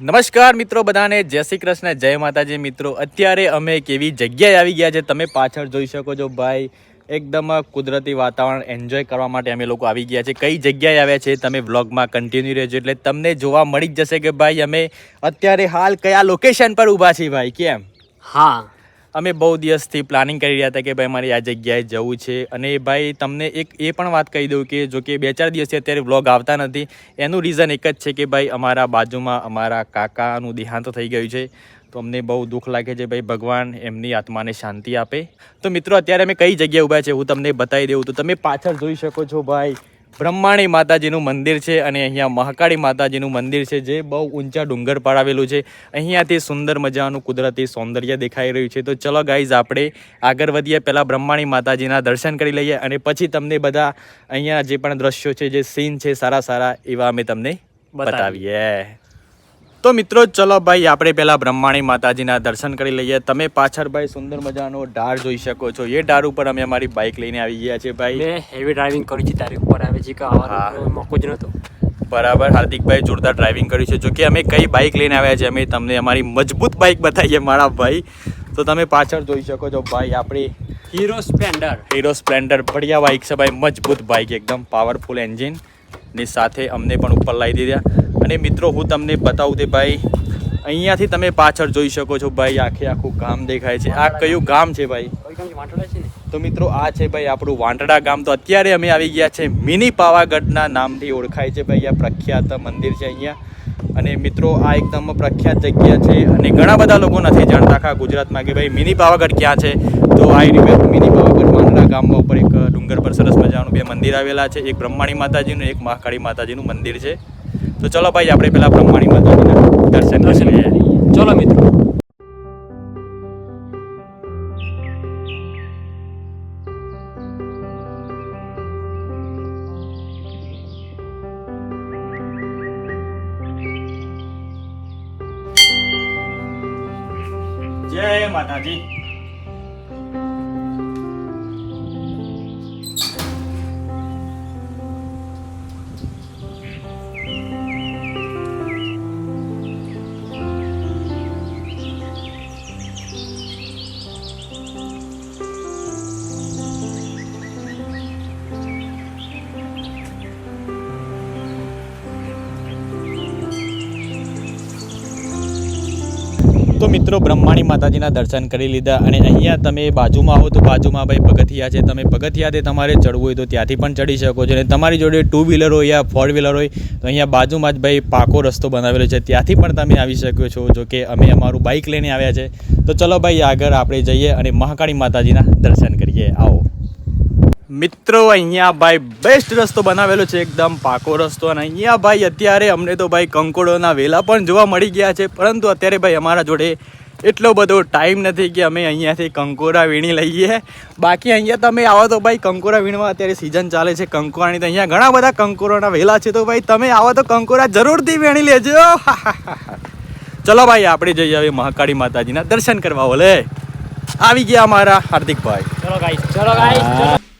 નમસ્કાર મિત્રો બધાને, જય શ્રી કૃષ્ણ, જય માતાજી. મિત્રો, અત્યારે અમે એક એવી જગ્યાએ આવી ગયા છે, તમે પાછળ જોઈ શકો છો ભાઈ, એકદમ કુદરતી વાતાવરણ એન્જોય કરવા માટે અમે લોકો આવી ગયા છે. કઈ જગ્યાએ આવ્યા છે તમે વ્લોગમાં કન્ટિન્યુ રહેજો, એટલે તમને જોવા મળી જ જશે કે ભાઈ, અમે અત્યારે હાલ કયા લોકેશન પર ઊભા છીએ ભાઈ, કેમ? હા અમે બહુ દિવસથી પ્લાનિંગ કરી રહ્યા હતા કે ભાઈ મારે આ જગ્યાએ જવું છે. અને ભાઈ તમને એક એ પણ વાત કહી દઉં કે જો કે બે ચાર દિવસથી અત્યારે વ્લોગ આવતા નથી, એનું રીઝન એક જ છે કે ભાઈ અમારા બાજુમાં અમારા કાકાનું દેહાંત થઈ ગયું છે. તો અમને બહુ દુઃખ લાગે છે ભાઈ ભગવાન એમની આત્માને શાંતિ આપે. તો મિત્રો, અત્યારે અમે કઈ જગ્યાએ ઊભા છે હું તમને બતાવી દઉં તો તમે પાછળ જોઈ શકો છો ભાઈ. બ્રહ્માણી માતાજીનું મંદિર છે અને અહીંયા મહાકાળી માતાજીનું મંદિર છે જે બહુ ઊંચા ડુંગર પર આવેલું છે. અહીંયાથી સુંદર મજાનું કુદરતી સૌંદર્ય દેખાઈ રહ્યું છે. તો ચલો ગાઈઝ આપણે આગળ વધીએ. પહેલાં બ્રહ્માણી માતાજીના દર્શન કરી લઈએ અને પછી તમને બધા અહીંયા જે પણ દ્રશ્યો છે જે સીન છે સારા સારા એવા અમે તમને બતાવીએ. તો મિત્રો ચલો ભાઈ આપણે પહેલાં બ્રહ્માણી માતાજીના દર્શન કરી લઈએ. તમે પાછળ ભાઈ સુંદર મજાનો ઢાળ જોઈ શકો છો. એ ઢાળ ઉપર અમે અમારી બાઇક લઈને આવી ગયા છે ભાઈ. મેં હેવી ડ્રાઇવિંગ કરી છે તારી ઉપર આવે છે કે મોકો જ નહોતો. બરાબર હાર્દિકભાઈ જોરદાર ડ્રાઇવિંગ કર્યું છે. જો કે અમે કઈ બાઇક લઈને આવ્યા છે અમે તમને અમારી મજબૂત બાઇક બતાવીએ મારા ભાઈ. તો તમે પાછળ જોઈ શકો છો ભાઈ આપણી હીરો સ્પ્લેન્ડર હીરો સ્પ્લેન્ડર બઢિયા બાઇક છે ભાઈ મજબૂત બાઇક એકદમ પાવરફુલ એન્જિનની સાથે અમને પણ ઉપર લાવી દીધા. અને મિત્રો, હું તમને બતાવું તે ભાઈ, અહીંયાથી તમે પાછળ જોઈ શકો છો ભાઈ, આખે આખું ગામ દેખાય છે. આ કયું ગામ છે ભાઈ? તો મિત્રો, આ છે ભાઈ આપણું વાંટડા ગામ. તો અત્યારે અમે આવી ગયા છે મિની પાવાગઢના નામથી ઓળખાય છે ભાઈ, આ પ્રખ્યાત મંદિર છે અહીંયા. અને મિત્રો, આ એકદમ પ્રખ્યાત જગ્યા છે. અને ઘણા બધા લોકો નથી જાણતા આખા ગુજરાતમાં કે ભાઈ, મિની પાવાગઢ ક્યાં છે? તો આ રીતે મિની પાવાગઢ વાંટડા ગામમાં ઉપર એક ડુંગર પર સરસ મજાનું બે મંદિર આવેલા છે. એક બ્રહ્માણી માતાજીનું, એક મહાકાળી માતાજીનું મંદિર છે. તો ચલો ભાઈ આપણે પેલા બ્રહ્માણી માતાજીના દર્શન દર્શન. ચલો મિત્રો. જય માતાજી. મિત્રો, બ્રહ્માણી માતાજીના દર્શન કરી લીધા અને અહીંયા તમે બાજુમાં આવો તો બાજુમાં ભાઈ પગથિયા છે. તમે પગથિયાથી તમારે ચડવું હોય તો ત્યાંથી પણ ચડી શકો છો. અને તમારી જોડે ટુ વ્હીલર હોય યા ફોર વ્હીલર હોય, તો અહીંયા બાજુમાં જ ભાઈ પાકો રસ્તો બનાવેલો છે. ત્યાંથી પણ તમે આવી શકો છો, જો કે અમે અમારું બાઇક લઈને આવ્યા છે. તો ચલો ભાઈ આગળ આપણે જઈએ અને મહાકાળી માતાજીના દર્શન કરીએ. મિત્રો, અહીંયા ભાઈ બેસ્ટ રસ્તો બનાવેલો છે, એકદમ પાકો રસ્તો. અને અહીંયા ભાઈ અત્યારે અમને તો ભાઈ કંકોડોના વેલા પણ જોવા મળી ગયા છે, પરંતુ અત્યારે ભાઈ અમારા જોડે એટલો બધો ટાઈમ નથી કે અમે અહીંયાથી કંકોરા વીણી લઈએ. બાકી અહીંયા તમે આવો તો ભાઈ કંકોરા વીણવા અત્યારે સિઝન ચાલે છે, કંકોરાની તો અહીંયા ઘણા બધા કંકોરાના વેલા છે, તો ભાઈ તમે આવો તો કંકોરા જરૂરથી વીણી લેજો. ચલો ભાઈ, આપણે જઈએ હવે મહાકાળી માતાજીના દર્શન કરવા, ઓલે. આવી ગયા અમારા હાર્દિકભાઈ. ચલો ગાઈસ ચલો ગાઈસ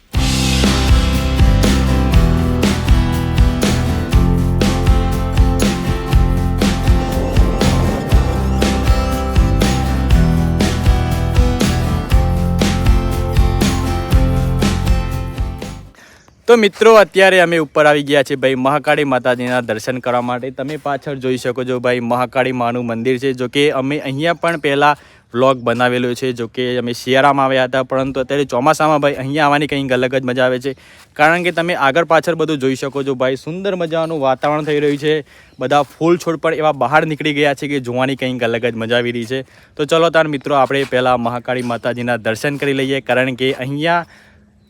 તો મિત્રો, અત્યારે અમે ઉપર આવી ગયા છે ભાઈ મહાકાળી માતાજીના દર્શન કરવા માટે. તમે પાછળ જોઈ શકો છો ભાઈ, મહાકાળી માનું મંદિર છે, જોકે અમે અહીંયા પણ પહેલાં વ્લોગ બનાવેલો છે, જોકે અમે શિયાળામાં આવ્યા હતા, પરંતુ અત્યારે ચોમાસામાં ભાઈ અહીંયા આવવાની કંઈક અલગ જ મજા આવે છે. કારણ કે તમે આગળ પાછળ બધું જોઈ શકો છો ભાઈ, સુંદર મજાનું વાતાવરણ થઈ રહ્યું છે. બધા ફૂલ છોડ પણ એવા બહાર નીકળી ગયા છે કે જોવાની કંઈક અલગ જ મજા આવી રહી છે. તો ચલો તાર મિત્રો, આપણે પહેલાં મહાકાળી માતાજીના દર્શન કરી લઈએ, કારણ કે અહીંયા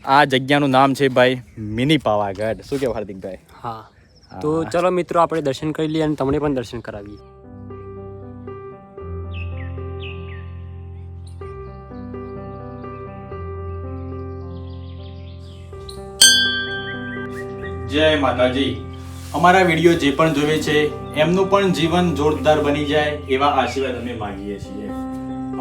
આ જગ્યાનું નામ છે ભાઈ મિની પાવાગઢ. શું કહેવાય હાર્દિકભાઈ? હા. તો ચલો મિત્રો આપણે દર્શન કરી લઈએ અને તમને પણ દર્શન કરાવીએ. જય માતાજી. અમારા વીડિયો જે પણ જોવે છે એમનું પણ જીવન જોરદાર બની જાય એવા આશીર્વાદ અમે માંગીએ છીએ.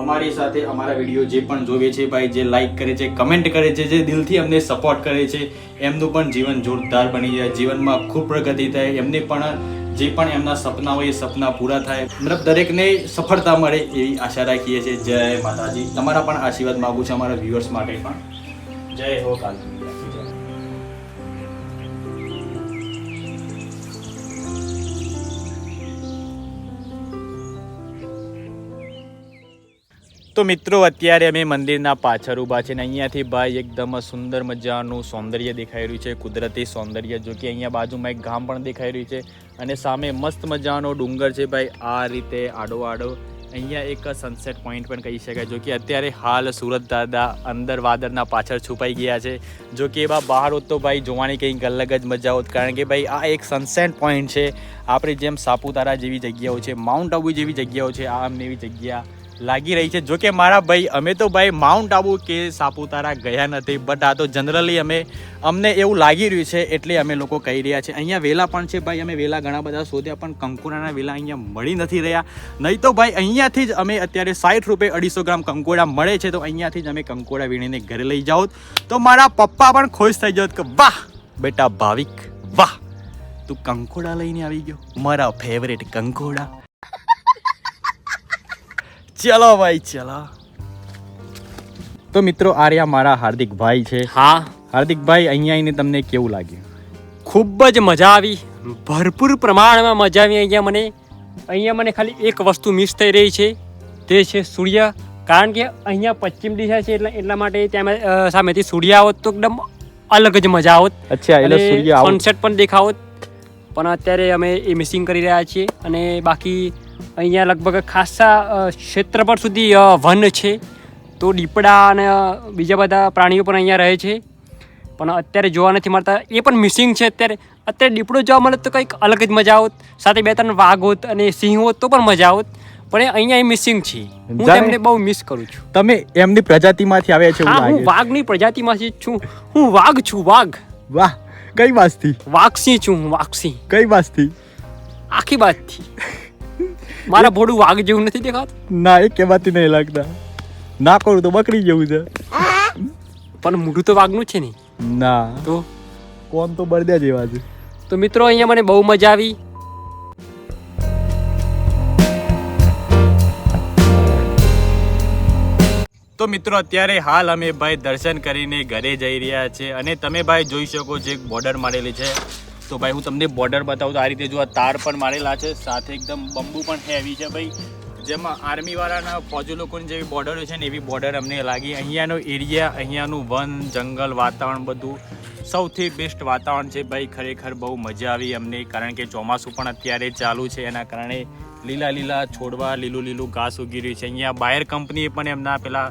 અમારી સાથે અમારા વીડિયો જે પણ જોવે છે ભાઈ, જે લાઈક કરે છે કમેન્ટ કરે છે, જે દિલથી અમને સપોર્ટ કરે છે, એમનું પણ જીવન જોરદાર બની જાય, જીવનમાં ખૂબ પ્રગતિ થાય, એમને પણ જે પણ એમના સપના હોય એ સપના પૂરા થાય. મતલબ દરેકને સફળતા મળે એવી આશા રાખીએ છીએ. જય માતાજી. તમારા પણ આશીર્વાદ માગું છું અમારા વ્યુઅર્સ માટે પણ. જય હો કાલ તો મિત્રો, અત્યારે અમે મંદિરના પાછળ ઊભા છે ને અહીંયાથી ભાઈ એકદમ સુંદર મજાનું સૌંદર્ય દેખાઈ રહ્યું છે, કુદરતી સૌંદર્ય. જો કે અહીંયા બાજુમાં એક ગામ પણ દેખાઈ રહ્યું છે અને સામે મસ્ત મજાનો ડુંગર છે ભાઈ, આ રીતે આડો આડો. અહીંયા એક સનસેટ પોઈન્ટ પણ કહી શકાય. જો કે અત્યારે હાલ સુરત દાદા અંદર વાદળના પાછળ છુપાઈ ગયા છે. જો કે એવા બહાર હોત તો ભાઈ જોવાની કંઈક અલગ જ મજા હોત. કારણ કે ભાઈ આ એક સનસેટ પોઈન્ટ છે. આપણી જેમ સાપુતારા જેવી જગ્યાઓ છે માઉન્ટ આબુ જેવી જગ્યાઓ છે, આમ એવી જગ્યા. લાગી રહી છે. જો કે મારા ભાઈ, અમે તો ભાઈ માઉન્ટ આબુ કે સાપુતારા ગયા નથી. બટ આ તો જનરલી અમે, અમને એવું લાગી રહ્યું છે એટલે અમે લોકો કહી રહ્યા છે. અહીંયા વેલા પણ છે ભાઈ, અમે વેલા ઘણા બધા શોધ્યા, પણ કંકોડાના વેલા અહીંયા મળી નથી રહ્યા. નહીં તો ભાઈ, અહીંયાથી જ અમે અત્યારે સાઠ રૂપે અઢીસો ગ્રામ કંકોડા મળે છે, તો અહીંયાથી જ અમે કંકોડા વીણીને ઘરે લઈ જાઓ. તો મારા પપ્પા પણ ખુશ થઈ જાઓ કે, વાહ, બેટા ભાવિક, વાહ, તું કંકોડા લઈને આવી ગયો. મારા ફેવરેટ કંકોડા. ચલો ભાઈ ચલો. તો મિત્રો આર્યા મારા હાર્દિક ભાઈ છે. હા. હાર્દિકભાઈ અહીંયા આવીને તમને કેવું લાગ્યું? ખૂબ જ મજા આવી. ભરપૂર પ્રમાણમાં મજા આવી અહીંયા મને. અહીંયા મને ખાલી એક વસ્તુ મિસ થઈ રહી છે. તે છે સૂર્ય. કારણ કે અહીંયા પશ્ચિમ દિશા છે એટલે એટલા માટે ત્યાં સામેથી સૂર્ય આવત તો એકદમ અલગ જ મજા આવત. અચ્છા એટલે સૂર્ય સનસેટ પણ દેખાવત. પણ અત્યારે અમે એ મિસિંગ કરી રહ્યા છીએ. અને બાકી અહીંયા લગભગ ખાસા ક્ષેત્ર પર સુધી વન છે. તો દીપડા અને બીજા બધા પ્રાણીઓ પણ અહીંયા રહે છે. પણ અત્યારે જોવા નથી મળતા. એ પણ મિસિંગ છે અત્યારે. અત્યારે દીપડો જોવા મળે તો કંઈક અલગ જ મજા આવત. સાથે બે ત્રણ વાઘ હોત અને સિંહ હોત તો પણ મજા આવત. પણ એ અહીંયા એ મિસિંગ છે. હું એમને તેમને બહુ મિસ કરું છું. તમે એમની પ્રજાતિમાંથી આવ્યા છો હા હું વાઘની પ્રજાતિમાંથી છું. હું વાઘ છું વાઘ. વાહ કઈ વાસથી વાઘસિંહ છું હું વાઘસિંહ. કઈ વાસથી આખી બાજથી મારા ભોડું વાઘ જેવું નથી દેખાતું? ના એ કહેવાતી નહીં લાગતા. ના કરું તો બકરી જેવું છે. પણ મોઢું તો વાઘનું છે નહીં ના. તો? કોણ તો બળદ્યા જેવા છે. તો મિત્રો અહીંયા મને બહુ મજા આવી. તો મિત્રો અત્યારે હાલ અમે ભાઈ દર્શન કરીને ઘરે જઈ રહ્યા છે અને તમે ભાઈ જોઈ શકો છો એક બોર્ડર મારેલી છે. તો ભાઈ, હું તમને બોર્ડર બતાવું તો આ રીતે જો આ તાર પણ મારેલા છે, સાથે એકદમ બંબુ પણ હેવી છે ભાઈ. જેમાં આર્મીવાળાના ફોજો લોકોની જેવી બોર્ડર છે ને એવી બોર્ડર અમને લાગી. અહીંયાનો એરિયા અહીંયાનું વન, જંગલ, વાતાવરણ બધું સૌથી બેસ્ટ વાતાવરણ છે ભાઈ. ખરેખર બહુ મજા આવી અમને, કારણ કે ચોમાસું પણ અત્યારે ચાલુ છે, એના કારણે લીલા લીલા છોડવા, લીલું લીલું ઘાસ ઉગી રહ્યું છે. અહીંયા બાયર કંપનીએ પણ એમના પેલા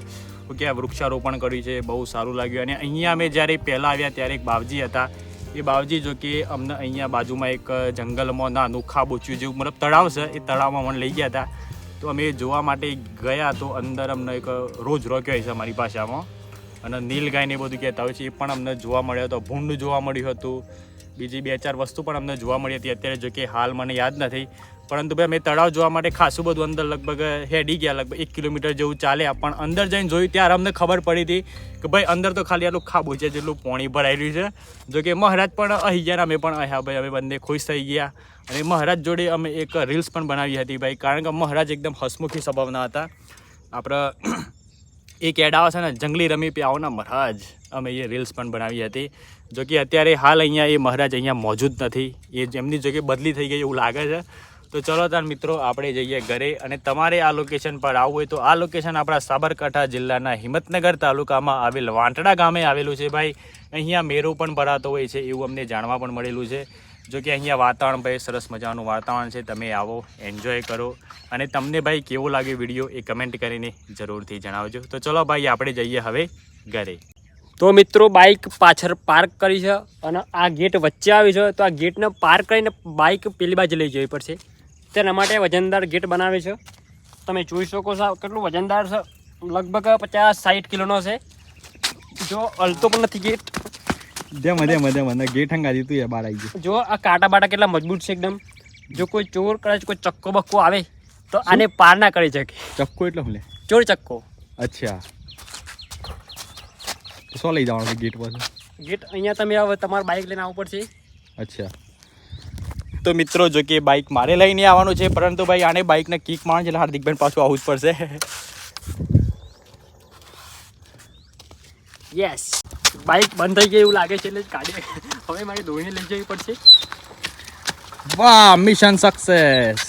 કહેવાય, વૃક્ષારોપણ કર્યું છે, બહુ સારું લાગ્યું. અને અહીંયા અમે જ્યારે પહેલાં આવ્યા ત્યારે એક બાવજી હતા એ બાવજી, જો કે અમને અહીંયા બાજુમાં એક જંગલમાં નાનું ખાબોચ્યું જેવું, મતલબ તળાવ છે, એ તળાવમાં મને લઈ ગયા હતા. તો અમે જોવા માટે ગયા તો અંદર અમને એક રોજ રોક્યો છે અમારી ભાષામાં અને નીલગાયને બધું કહેતા હોય છે, એ પણ અમને જોવા મળ્યો હતો. ભૂંડ જોવા મળ્યું હતું. બીજી બે ચાર વસ્તુ પણ અમને જોવા મળી હતી. અત્યારે જો કે હાલ મને યાદ નથી. પરંતુ ભાઈ, અમે તળાવ જોવા માટે ખાસું બધું અંદર લગભગ હેડી ગયા, લગભગ એક કિલોમીટર જેવું ચાલ્યા પણ અંદર જઈને જોયું ત્યારે અમને ખબર પડી હતી કે ભાઈ, અંદર તો ખાલી આટલું ખાબો છે જેટલું પાણી ભરાઈ રહ્યું છે. જો કે મહારાજ પણ અહીં ગયા અમે પણ અહીંયા, ભાઈ, અમે બંને ખુશ થઈ ગયા. અને મહારાજ જોડે અમે એક રીલ્સ પણ બનાવી હતી, ભાઈ, કારણ કે મહારાજ એકદમ હસમુખી સ્વભાવના હતા. આપણા એક એડ આવે છે ને, જંગલી રમી પે આવો મહારાજ, અમે એ રીલ્સ પણ બનાવી હતી. જો કે અત્યારે હાલ અહીંયા એ મહારાજ અહીંયા મોજૂદ નથી. એ જેમની જગ્યાએ બદલી થઈ ગઈ એવું લાગે છે. તો ચલો તાર મિત્રો, આપણે જઈએ ઘરે અને તમારે આ લોકેશન પર આવવું હોય તો આ લોકેશન આપણા સાબરકાંઠા જિલ્લાના હિંમતનગર તાલુકામાં આવેલ વાંટડા ગામે આવેલું છે ભાઈ. અહીંયા મેરો પણ ભરાતો હોય છે એવું અમને જાણવા પણ મળેલું છે. જો કે અહીંયા વાતાવરણ ભાઈ સરસ મજાનું વાતાવરણ છે, તમે આવો એન્જોય કરો. અને તમને ભાઈ કેવો લાગે વીડિયો એ કમેન્ટ કરીને જરૂરથી જણાવજો. તો ચલો ભાઈ, આપણે જઈએ હવે ઘરે. તો મિત્રો બાઇક પાછળ પાર્ક કરી છે અને આ ગેટ વચ્ચે આવી છે. તો આ ગેટને પાર્ક કરીને બાઇક પેલી બાજુ લઈ જવી પડશે. તેના માટે વજનદાર ગેટ બનાવે છે. તમે જોઈ શકો છો કેટલું વજનદાર છે. લગભગ પચાસ સાઠ કિલોનો છે. જો હલતો પણ નથી ગેટ. જેમ જેમ જેમ ગેટ હંગાજી તું બાર આવી ગયું. જો આ કાંટા બાટા કેટલા મજબૂત છે એકદમ. જો કોઈ ચોર કદાચ કોઈ ચક્કો બક્કો આવે તો આને પાર ના કરી શકે. ચક્કો એટલે હું લે? ચોર ચક્કો. અચ્છા. શું લઈ જવાનું ગેટ પર? ગેટ અહીંયા તમે હવે તમારે બાઇક લઈને આવવું પડશે. અચ્છા. તો મિત્રો જો કે બાઇક મારે લઈને આવવાનું છે પરંતુ ભાઈ આને બાઇકને કિક મારણ છે એટલે હાર્દિકબેન પાછું આવવું જ પડશે. યસ બાઇક બંધ થઈ ગઈ એવું લાગે છે એટલે કાઢી હવે મારે દોડીને લઈ જવી પડશે. વાહ મિશન સક્સેસ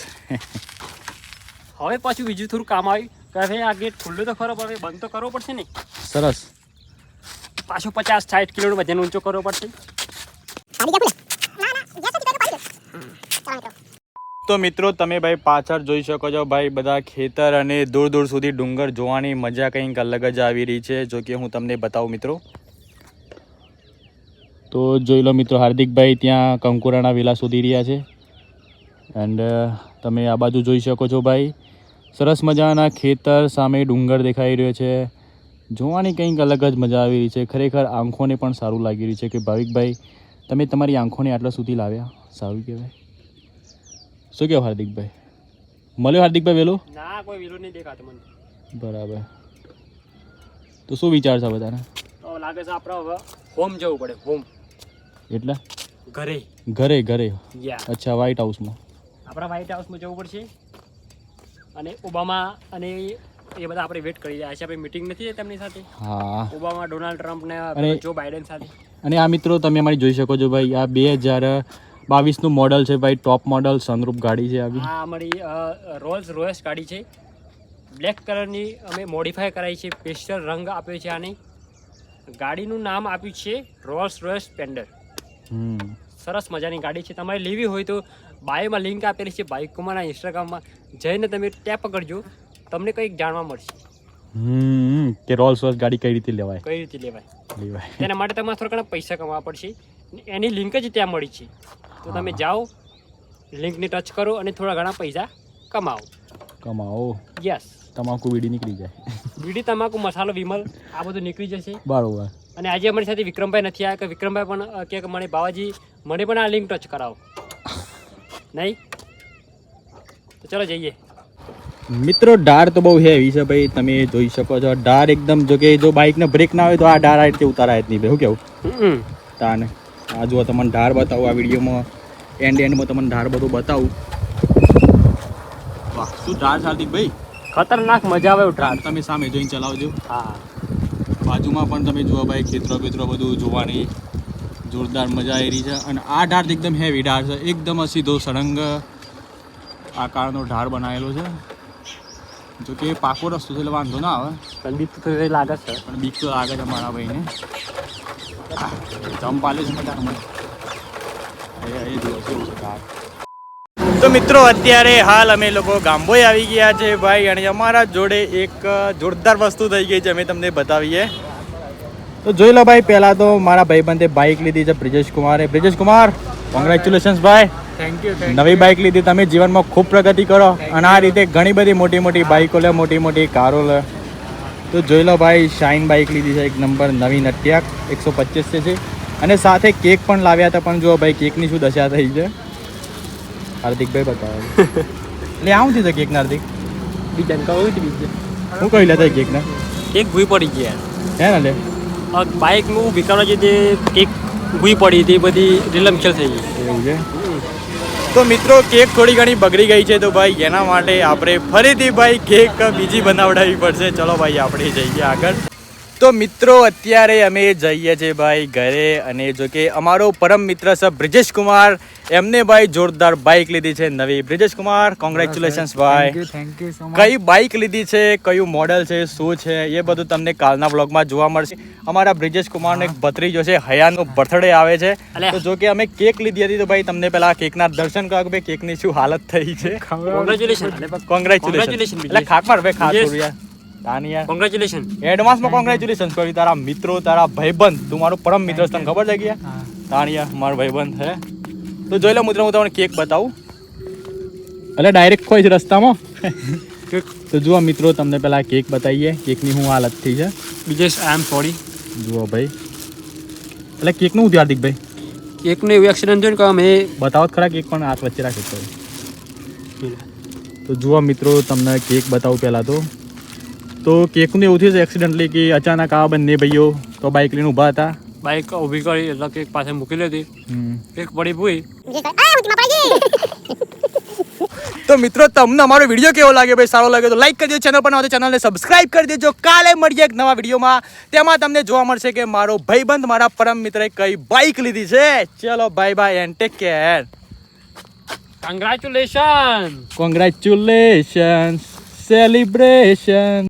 હવે પાછું બીજું થોડું કામ આવ્યું કે હવે આ ગેટ ખુલ્લો તો ખરો પણ બંધ તો કરવો પડશે ને. સરસ. પાછું પચાસ સાઠ કિલોનો વજન ઊંચો કરવો પડશે. તો મિત્રો, તમે ભાઈ પાછળ જોઈ શકો છો, ભાઈ બધા ખેતર અને દૂર દૂર સુધી ડુંગર જોવાની મજા કંઈક અલગ જ આવી રહી છે. જો કે હું તમને બતાવું મિત્રો. તો જોઈ લો મિત્રો હાર્દિકભાઈ ત્યાં કંકુરાના વેલા શોધી રહ્યા છે. એન્ડ તમે આ બાજુ જોઈ શકો છો ભાઈ, સરસ મજાના ખેતર સામે ડુંગર દેખાઈ રહ્યો છે. જોવાની કંઈક અલગ જ મજા આવી રહી છે. ખરેખર આંખોને પણ સારું લાગી રહ્યું છે કે ભાવિકભાઈ, તમે તમારી આંખોને આટલા સુધી લાવ્યા? સારું કહેવાય. શું કહેવું હાર્દિકભાઈ? મળ્યો હાર્દિકભાઈ વેલો? ના કોઈ વિરોધ નહીં દેખાતો મને. બરાબર. તો શું વિચાર છે બધાને? તો લાગે છે આપણે હવે હોમ જવું પડે હોમ. એટલે? ઘરે. ઘરે ઘરે. યા અચ્છા વ્હાઇટ હાઉસમાં આપણા વ્હાઇટ હાઉસમાં જવું પડશે. અને ઓબામા અને એ બધા આપણે વેટ કરી રહ્યા છે. આપણે મીટિંગ નથી તેમની સાથે. હા. ઓબામા ડોનાલ્ડ ટ્રમ્પ ને અને- જો બાઇડન સાથે. અને આ મિત્રો તમે અમારી જોઈ શકો છો ભાઈ આ બે હજાર બાવીસનું મોડલ છે ભાઈ ટોપ મોડલ સનરૂપ ગાડી છે આવી. આ અમારી રોલ્સ રોયસ ગાડી છે. બ્લેક કલરની અમે મોડિફાય કરાવી છે પેસ્ટલ રંગ આપ્યો છે આને. ગાડીનું નામ આપ્યું છે રોલ્સ રોયસ સ્પેન્ડર સરસ મજાની ગાડી છે. તમારે લેવી હોય તો બાયોમાં લિંક આપેલી છે બાઇક કુમારના ઇન્સ્ટાગ્રામમાં જઈને તમે ટેપ કરજો. તમને કંઈક જાણવા મળશે. હમ કે રોલ્સ રોયસ ગાડી કઈ રીતે લેવાય? કઈ રીતે લેવાય? લેવાય. તેના માટે તમારે થોડા ઘણા પૈસા કમાવા પડશે. એની લિંક જ ત્યાં મળી છે. તો તમે જાઓ લિંકને ટચ કરો અને થોડા ઘણા પૈસા કમાવો. કમાઓ યસ તમાકુ વીડી નીકળી જાય. બીડી તમાકુ મસાલો વિમલ આ બધું નીકળી જશે. બરોબર. અને આજે અમારી સાથે વિક્રમભાઈ નથી આવ્યા કે વિક્રમભાઈ પણ કે મને બાવાજી મને પણ આ લિંક ટચ કરાવો. નહીં? તો ચલો જઈએ. મિત્રો ડાર તો બહુ હેવી છે ભાઈ તમે જોઈ શકો છો. ડાર એકદમ જો કે જો બાઇકને બ્રેક ના હોય તો આ ડાર આ રીતે ઉતારાય જ નહીં ભાઈ. શું કેવું? તાને. આ જો તમને ધાર બતાવું આ વિડીયોમાં એન્ડ એન્ડમાં તમને ધાર બધું બતાવું. વાહ શું ધાર સાર્થિક ભાઈ? ખતરનાક મજા આવે ધાર. તમે સામે જોઈને ચલાવજો. હા. બાજુમાં પણ તમે જુઓ ભાઈ ખેતરો બેતરો બધું જોવાની જોરદાર મજા આવી રહી છે. અને આ ઢાર એકદમ હેવી ઢાર છે. એકદમ સીધો સળંગ આકારનો ઢાર બનાવેલો છે. જો કે પાકો રસ્તો છે એટલે વાંધો ના આવે. ઠંડી તો થોડી લાગે છે. પણ બીક તો લાગે છે મારા ભાઈને. મજા તો મિત્રો અત્યારે હાલ અમે લોકો ગામબોય આવી ગયા છે ભાઈ અને અમારા જોડે એક જોરદાર વસ્તુ થઈ ગઈ છે અમે તમને બતાવીએ. તો જોઈ લો ભાઈ પહેલાં તો મારા ભાઈબંધે બાઇક લીધી છે બ્રિજેશ કુમારે. બ્રિજેશ કુમાર કોંગ્રેચ્યુલેશન્સ ભાઈ. થેન્ક યુ નવી બાઇક લીધી તમે જીવનમાં ખૂબ પ્રગતિ કરો. અને આ રીતે ઘણી બધી મોટી મોટી બાઇકો લે મોટી મોટી કારો લે. તો જોઈ લો ભાઈ શાઇન બાઇક લીધી છે એક નંબર નવી નટિયાક એકસો પચીસ છે અને સાથે કેક પણ લાવ્યા હતા પણ જો ભાઈ કેકની શું દશા થઈ છે. હાર્દિકભાઈ બતાવો. એટલે આવું થયું કેકના હાર્દિક? બીજા કહું જ બીજે. હું કહી લેતા કેકને? કેક ભૂઈ પડી ગયા. હે ને લે? બાઇક હું વિકાવા જે કેક ભૂઈ પડી હતી બધી રીલમખેલ થઈ ગઈ. એવું છે? તો મિત્રો, કેક થોડી ઘણી બગડી ગઈ છે તો ભાઈ, એના માટે આપણે ફરીથી ભાઈ કેક બીજી બનાવડાવવી પડશે. ચલો ભાઈ, આપણે જઈએ આગળ. તો મિત્રો અત્યારે અમે જઈએ છીએ ભાઈ ઘરે અને જો કે અમારો પરમ મિત્ર છે બ્રિજેશ કુમાર. એમને ભાઈ જોરદાર બાઇક લીધી છે નવી. બ્રિજેશ કુમાર કોંગ્રેચ્યુલેશન્સ ભાઈ. થેન્ક યુ સો કઈ બાઇક લીધી છે કયું મોડલ છે શું છે એ બધું તમને કાલના બ્લોગમાં જોવા મળશે. અમારા બ્રિજેશ કુમારનો એક ભત્રીજો છે હયાનો બર્થડે આવે છે. તો જો કે અમે કેક લીધી હતી તો ભાઈ તમને પેલા કેકના દર્શન કરો કે ભાઈ કેકની શું હાલત થઈ છે? કોંગ્રેચ્યુલેશન કોંગ્રેચ્યુલેશન એટલે ખાક માર ભાઈ ખાસ યાર. તાની યાર કોંગ્રેચ્યુલેશન એડવાન્સમાં કોંગ્રેચ્યુલેશન કરી તારા મિત્રો તારા ભાઈબંધ. તું મારો પરમ મિત્ર છે, તને ખબર છે કે? તાનિયા તાણિયા મારો ભાઈબંધ હે તો જોઈ લો મિત્રો હું તમને કેક બતાવું. એટલે ડાયરેક્ટ કોઈ જ રસ્તામાં. તો જુઓ મિત્રો તમને પેલા કેક બતાવીએ. કેકની શું હાલત થઈ છે? બીજે આઈ એમ સોરી જુઓ ભાઈ. એટલે કેકનું હું હાર્દિક ભાઈ? કેકનું એવું એક્સિડન્ટ થયું ને કે અમે બતાવો તો ખરા કેક પણ હાથ વચ્ચે રાખી તો તો જુઓ મિત્રો તમને કેક બતાવું પહેલાં તો. તો કેકનું એવું થયું છે એક્સિડન્ટલી કે અચાનક આ બંને ભાઈઓ તો બાઇક લઈને ઊભા હતા? બાઇક ઊભી કરી એટલે કેક પાસે મૂકી લીધી કેક એક પડી ભૂઈ તો મિત્રો તમને અમારો વીડિયો કેવો લાગે ભાઈ? સારો લાગે તો લાઈક કરજો ચેનલ પર નવા ચેનલને સબસ્ક્રાઇબ કરી દેજો. કાલે મળીએ એક નવા વિડીયોમાં. તેમાં તમને જોવા મળશે કે મારો ભાઈબંધ મારા પરમ મિત્રએ કઈ બાઇક લીધી છે. ચલો bye bye and take care congratulation congratulation celebration